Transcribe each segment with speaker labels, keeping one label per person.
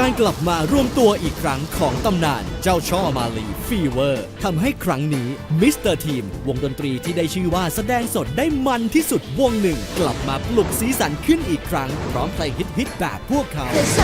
Speaker 1: การกลับมารวมตัวอีกครั้งของตำนานเจ้าช่อมาลีฟีเวอร์ทำให้ครั้งนี้มิสเตอร์ทีมวงดนตรีที่ได้ชื่อว่าแสดงสดได้มันที่สุดวงหนึ่ง กลับมาปลุกสีสันขึ้นอีกครั้ง พร้อมเพลงฮิตๆแบบพวกเขา
Speaker 2: เธอช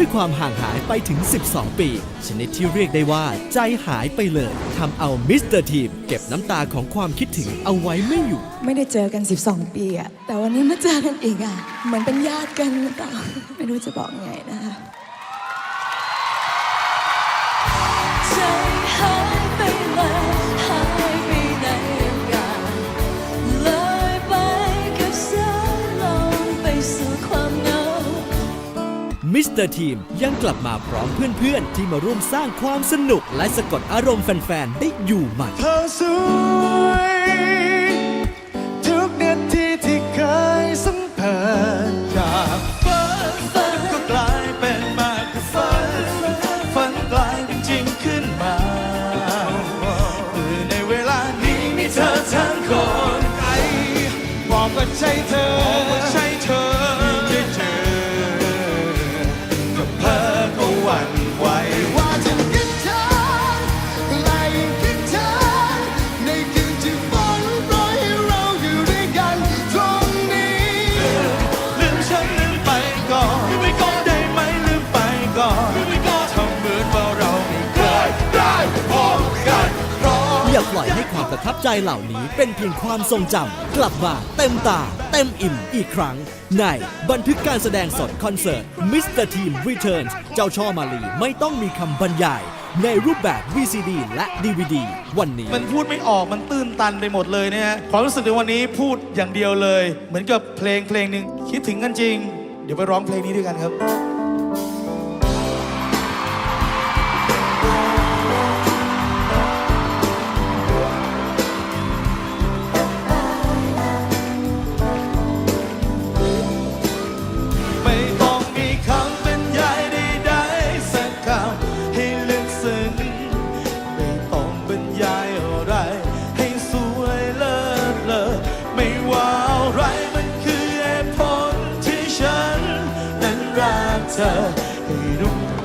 Speaker 2: ด้วยค
Speaker 1: วามห่างหายไปถึง 12 ปี ชนิดที่เรียกได้ว่า ใจหายไปเลยทำเอามิสเตอร์ทีมเก็บน้ำตาของความคิดถึงเอาไว้ไม่อยู่
Speaker 3: ไม่ได้เจอกัน 12 ปีอะแต่วันนี้มาเจอกันอีกอะเหมือนเป็นญาติกันหรือเปล่าไม่รู้จะบอกไงนะคะ
Speaker 2: ใจหายไปเลย มิสเต
Speaker 1: อร์ทีมยังกลับมาพร้อมเพื่อนๆ ที่มาร่วมสร้างความสนุกและสะกดอารมณ์แฟนๆ ได้อยู่ใหม่
Speaker 4: เธอส ประทับ
Speaker 1: ใจเหล่านี้เป็นเพียงความทรงจำกลับมาเต็มตา เต็มอิ่มอีกครั้ง ในบันทึกการแสดงสดคอนเสิร์ต Mr. Team Returns เจ้าช่อมาลีไม่ต้องมีคำบรรยาย ในรูปแบบ VCD และ DVD วันนี้
Speaker 4: มันพูดไม่ออกมันตื้นตันไปหมดเลยเนี่ยความรู้สึกในวันนี้พูดอย่างเดียวเลย เหมือนกับเพลงเพลงหนึ่งคิดถึงกันจริง เดี๋ยวไปร้องเพลงนี้ด้วยกันครับ คือเ